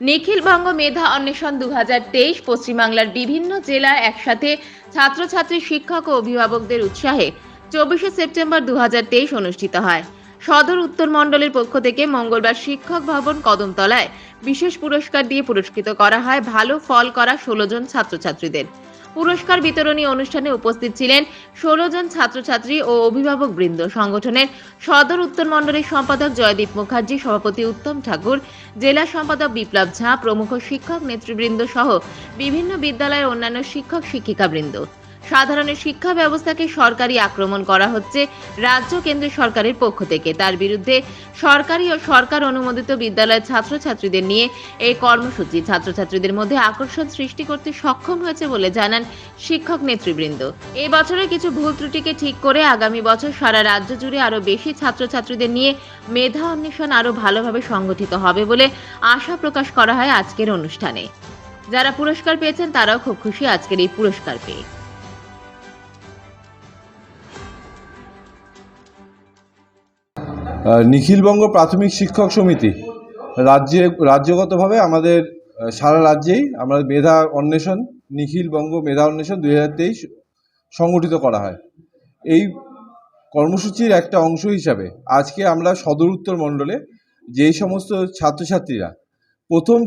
নিখিলবঙ্গ মেধা অন্বেষণ দু পশ্চিমবাংলার বিভিন্ন জেলায় একসাথে ছাত্রছাত্রী শিক্ষক ও অভিভাবকদের উৎসাহে চব্বিশে সেপ্টেম্বর দু হাজার তেইশ অনুষ্ঠিত হয়। সদর উত্তর মণ্ডলের পক্ষ থেকে মঙ্গলবার শিক্ষক ভবন কদমতলায় বিশেষ পুরস্কার দিয়ে পুরস্কৃত করা হয়। ভালো ফল করা ষোলো জন ছাত্রছাত্রীদের। পুরস্কার বিতরণী অনুষ্ঠানে উপস্থিত ছিলেন ষোলো জন ছাত্রছাত্রী ও অভিভাবক বৃন্দ। সংগঠনের সদর উত্তর মণ্ডলের সম্পাদক জয়দীপ মুখার্জি, সভাপতি উত্তম ঠাকুর, জেলা সম্পাদক বিপ্লব ঝা, প্রমুখ শিক্ষক নেতৃবৃন্দ সহ বিভিন্ন বিদ্যালয়ের অন্যান্য শিক্ষক শিক্ষিকাবৃন্দ সাধারণের শিক্ষা ব্যবস্থাকে সরকারি আক্রমণ করা হচ্ছে রাজ্য কেন্দ্র সরকারের পক্ষ থেকে। তার বিরুদ্ধে সরকারি ও সরকার অনুমোদিত বিদ্যালয়ের ছাত্রছাত্রীদের নিয়ে এই কর্মসূচি। ছাত্রছাত্রীদের মধ্যে আকর্ষণ সৃষ্টি করতে সক্ষম হয়েছে বলে জানান শিক্ষক নেতৃবৃন্দ। এই বছরের কিছু ভুল ত্রুটিকে ঠিক করে আগামী বছর সারা রাজ্য জুড়ে আরও বেশি ছাত্রছাত্রীদের নিয়ে মেধা অন্বেষণ আরও ভালোভাবে সংগঠিত হবে বলে আশা প্রকাশ করা হয় আজকের অনুষ্ঠানে। যারা পুরস্কার পেয়েছেন তারাও খুব খুশি আজকের এই পুরস্কার পেয়ে। নিখিলবঙ্গ প্রাথমিক শিক্ষক সমিতি। রাজ্যে, রাজ্যগতভাবে আমাদের সারা রাজ্যেই আমরা মেধা অন্বেষণ, নিখিলবঙ্গ মেধা অন্বেষণ দুই হাজার তেইশ সংগঠিত করা হয়। এই কর্মসূচির একটা অংশ হিসাবে আজকে আমরা সদর উত্তর মণ্ডলে যেই সমস্ত ছাত্রছাত্রীরা প্রথম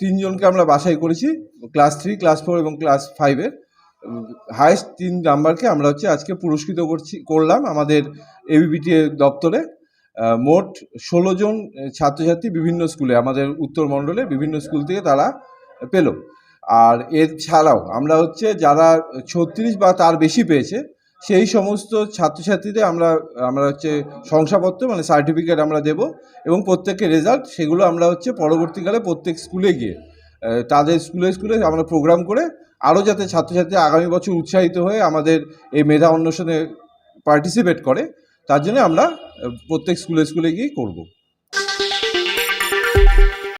তিনজনকে আমরা বাছাই করেছি, ক্লাস থ্রি, ক্লাস ফোর এবং ক্লাস ফাইভের হায়েস্ট তিন নাম্বারকে আমরা হচ্ছে আজকে পুরস্কৃত করছি, করলাম আমাদের এবিবিটি দপ্তরে। মোট ষোলো জন ছাত্রছাত্রী বিভিন্ন স্কুলে, আমাদের উত্তর মণ্ডলে বিভিন্ন স্কুল থেকে তারা পেল। আর এর ছাড়াও আমরা হচ্ছে যারা ছত্রিশ বা তার বেশি পেয়েছে, সেই সমস্ত ছাত্রছাত্রীদের আমরা আমরা হচ্ছে শংসাপত্র মানে সার্টিফিকেট আমরা দেব এবং প্রত্যেকের রেজাল্ট সেগুলো আমরা হচ্ছে পরবর্তীকালে প্রত্যেক স্কুলে গিয়ে তাদের স্কুলে স্কুলে আমরা প্রোগ্রাম করে আরও যাতে ছাত্রছাত্রী আগামী বছর উৎসাহিত হয়ে আমাদের এই মেধা অন্বেষণে পার্টিসিপেট করে। তার জন্য আমরা প্রত্যেক স্কুলে স্কুলে গিয়ে করব।